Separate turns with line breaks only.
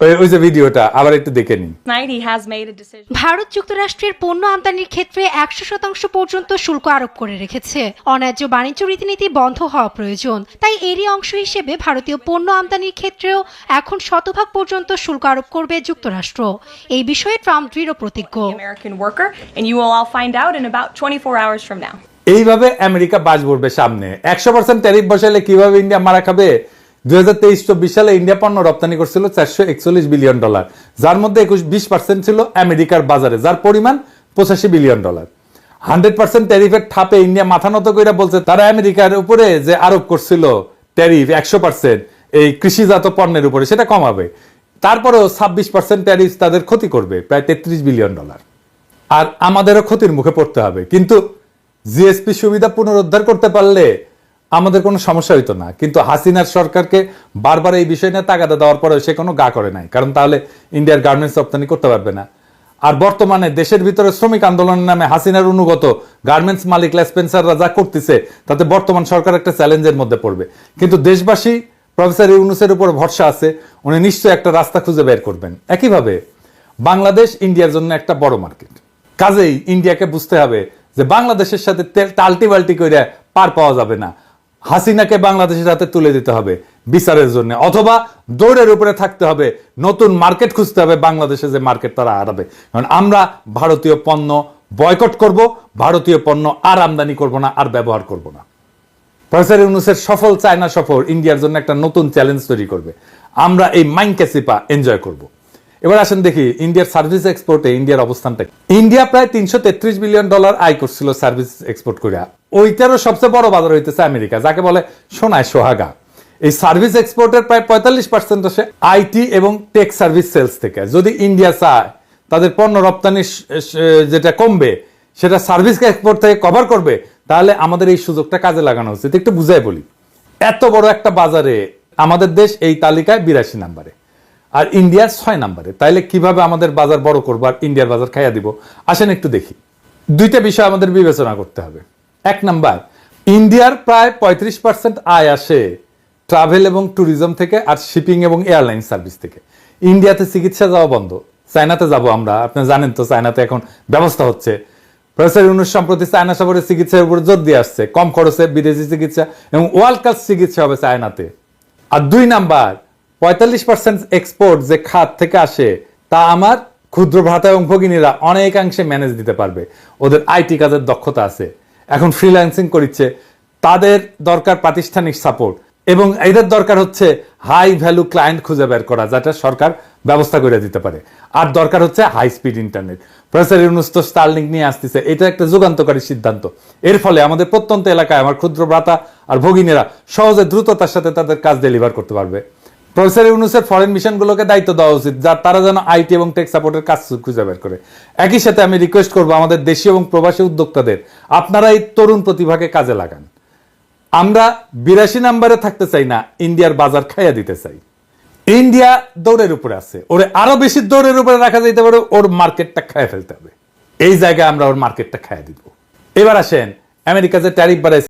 ওই যে ভিডিওটা আবার একটু দেখে নিন.
ভারত যুক্তরাষ্ট্রের পণ্য আমদানির ক্ষেত্রে একশো শতাংশ পর্যন্ত শুল্ক আরোপ করে রেখেছে। অন্যায্য বাণিজ্য রীতিনীতি বন্ধ হওয়া প্রয়োজন। তাই এরই অংশ হিসেবে ভারতীয় পণ্য আমদানির ক্ষেত্রেও এখন শতভাগ পর্যন্ত শুল্ক আরোপ করবে যুক্তরাষ্ট্র। এই বিষয়ে ট্রাম্প দৃঢ় প্রতিজ্ঞ।
American worker, and you will all find out in about 24 hours from now.
এইভাবে আমেরিকা বাজ পড়বে সামনে। একশো পার্সেন্ট ট্যারিফ বসাইলে কীভাবে ইন্ডিয়া মারা খাবে? দুই হাজার সালে ইন্ডিয়া পণ্য রপ্তানি করছিল চারশো একচল্লিশ বিলিয়ন ডলার, যার মধ্যে একুশ বিশ ছিল আমেরিকার বাজারে, যার পরিমাণ পঁচাশি বিলিয়ন ডলার। হান্ড্রেড পার্সেন্ট ট্যারিফের ঠাপে ইন্ডিয়া মাথা নত করে বলছে, তারা আমেরিকার উপরে যে আরোপ করছিল ট্যারিফ একশো পার্সেন্ট, এই কৃষিজাত পণ্যের উপরে, সেটা কমাবে। তারপরেও ছাব্বিশ পার্সেন্ট ট্যারিফ তাদের ক্ষতি করবে, প্রায় তেত্রিশ বিলিয়ন ডলার। আর আমাদেরও ক্ষতির মুখে পড়তে হবে। কিন্তু জিএসপি সুবিধা পুনরুদ্ধার করতে পারলে আমাদের কোনো সমস্যা হইতো না। কিন্তু হাসিনার সরকারকে বারবার এই বিষয় নিয়ে তাগাদা দেওয়ার পরে সে কোনো গা করে নাই। কারণ তাহলে ইন্ডিয়ার গার্মেন্টস রপ্তানি করতে পারবে না। আর বর্তমানে দেশের ভিতরে শ্রমিক আন্দোলনের নামে হাসিনার অনুগত গার্মেন্টস মালিক স্পেন্সাররা যা করতেছে, তাতে বর্তমান সরকার একটা চ্যালেঞ্জের মধ্যে পড়বে। কিন্তু দেশবাসী প্রফেসর ইউনুসের উপর ভরসা আছে, উনি নিশ্চয়ই একটা রাস্তা খুঁজে বের করবেন। একইভাবে বাংলাদেশ ইন্ডিয়ার জন্য একটা বড় মার্কেট কাজেই ইন্ডিয়াকে বুঝতে হবে যে বাংলাদেশের সাথে তেল টাল্টি বাল্টি করে পার পাওয়া যাবে না। হাসিনাকে বাংলাদেশের হাতে তুলে দিতে হবে বিচারের জন্য, অথবা দৌড়ের উপরে থাকতে হবে, নতুন মার্কেট খুঁজতে হবে বাংলাদেশে যে মার্কেট তারা হারাবে। কারণ আমরা ভারতীয় পণ্য বয়কট করব, ভারতীয় পণ্য আর আমদানি করব না, আর ব্যবহার করব না। প্রফেসর ইউনুসের সফল চায়না সফর ইন্ডিয়ার জন্য একটা নতুন চ্যালেঞ্জ তৈরি করবে। আমরা এই মাইন ক্যাসিপা এনজয় করব। এবার আসেন দেখি, ইন্ডিয়ার সার্ভিস এক্সপোর্টে ইন্ডিয়ার অবস্থানটা ইন্ডিয়া প্রায় তিনশো তেত্রিশ বিলিয়ন ডলার আয় করছিল সার্ভিস এক্সপোর্ট করে ওইটারও সবচেয়ে বড় বাজার হইতেছে আমেরিকা, যাকে বলে সোনায় সোহাগা। এই সার্ভিস এক্সপোর্টের প্রায় পঁয়তাল্লিশ পার্সেন্ট আসে আইটি এবং টেক সার্ভিস সেলস থেকে। যদি ইন্ডিয়া চায়, তাদের পণ্য রপ্তানি যেটা কমবে, সেটা সার্ভিস এক্সপোর্ট থেকে কভার করবে, তাহলে আমাদের এই সুযোগটা কাজে লাগানো উচিত। একটু বুঝাই বলি। এত বড় একটা বাজারে আমাদের দেশ এই তালিকায় বিরাশি নাম্বারে আর ইন্ডিয়া ছয় নাম্বারে। তাইলে কীভাবে আমাদের বাজার বড় করব আর ইন্ডিয়ার বাজার খাইয়া দিব? আসেন একটু দেখি। দুইটা বিষয় আমাদের বিবেচনা করতে হবে। এক নাম্বার, ইন্ডিয়ার প্রায় পঁয়ত্রিশ পার্সেন্ট আয় আসে ট্রাভেল এবং ট্যুরিজম থেকে আর শিপিং এবং এয়ারলাইন সার্ভিস থেকে। ইন্ডিয়াতে চিকিৎসা যাওয়া বন্ধ। চায়নাতে যাব আমরা। আপনি জানেন তো, চায়নাতে এখন ব্যবস্থা হচ্ছে। প্রফেসর ইউনুস সম্প্রতি চায়না সফরে চিকিৎসার উপর জোর দিয়ে আসছে। কম খরচে বিদেশি চিকিৎসা এবং ওয়ার্ল্ড ক্লাস চিকিৎসা হবে চায়নাতে। আর দুই নাম্বার পঁয়তাল্লিশ পার্সেন্ট এক্সপোর্ট যে খাত থেকে আসে, তা আমার ক্ষুদ্র ভ্রাতা এবং ভগিনীরা অনেকাংশে ম্যানেজ দিতে পারবে। ওদের আইটি কাজের দক্ষতা আছে। এখন ফ্রিল্যান্সিং করিচ্ছে। তাদের দরকার প্রাতিষ্ঠানিক সাপোর্ট এবং এদের দরকার হচ্ছে হাই ভ্যালু ক্লায়েন্ট খুঁজে বের করা, যেটা সরকার ব্যবস্থা করে দিতে পারে। আর দরকার হচ্ছে high speed internet professor Yunus তো স্টার্লিং নিয়ে আসতেছে। এটা একটা যুগান্তকারী সিদ্ধান্ত। এর ফলে আমাদের প্রত্যন্ত এলাকায় আমার ক্ষুদ্র ভ্রাতা আর ভগিনীরা সহজে দ্রুততার সাথে তাদের কাজ ডেলিভার করতে পারবে। প্রফেসর ইউনুসের ফরেন মিশনগুলোকে দায়িত্ব দেওয়া উচিত, যা তারা যেন আইটি এবং টেক সাপোর্টের কাজ খুঁজে বের করে। একই সাথে আমি রিকোয়েস্ট করব আমাদের দেশীয় এবং প্রবাসী উদ্যোক্তাদের, আপনারা এই তরুণ প্রতিভাকে কাজে লাগান। আমরা বিরাশি নাম্বারে থাকতে চাই না, ইন্ডিয়ার বাজার খাইয়া দিতে চাই। ইন্ডিয়া দৌড়ের উপরে আছে, ওরে আরও বেশি দৌড়ের উপরে রাখা যেতে পারে, ওর মার্কেটটা খাইয়া ফেলতে হবে। এই জায়গায় আমরা ওর মার্কেটটা খাইয়া দিব। এবার আসেন, আমেরিকা যে ট্যারিফ বাড়াইছে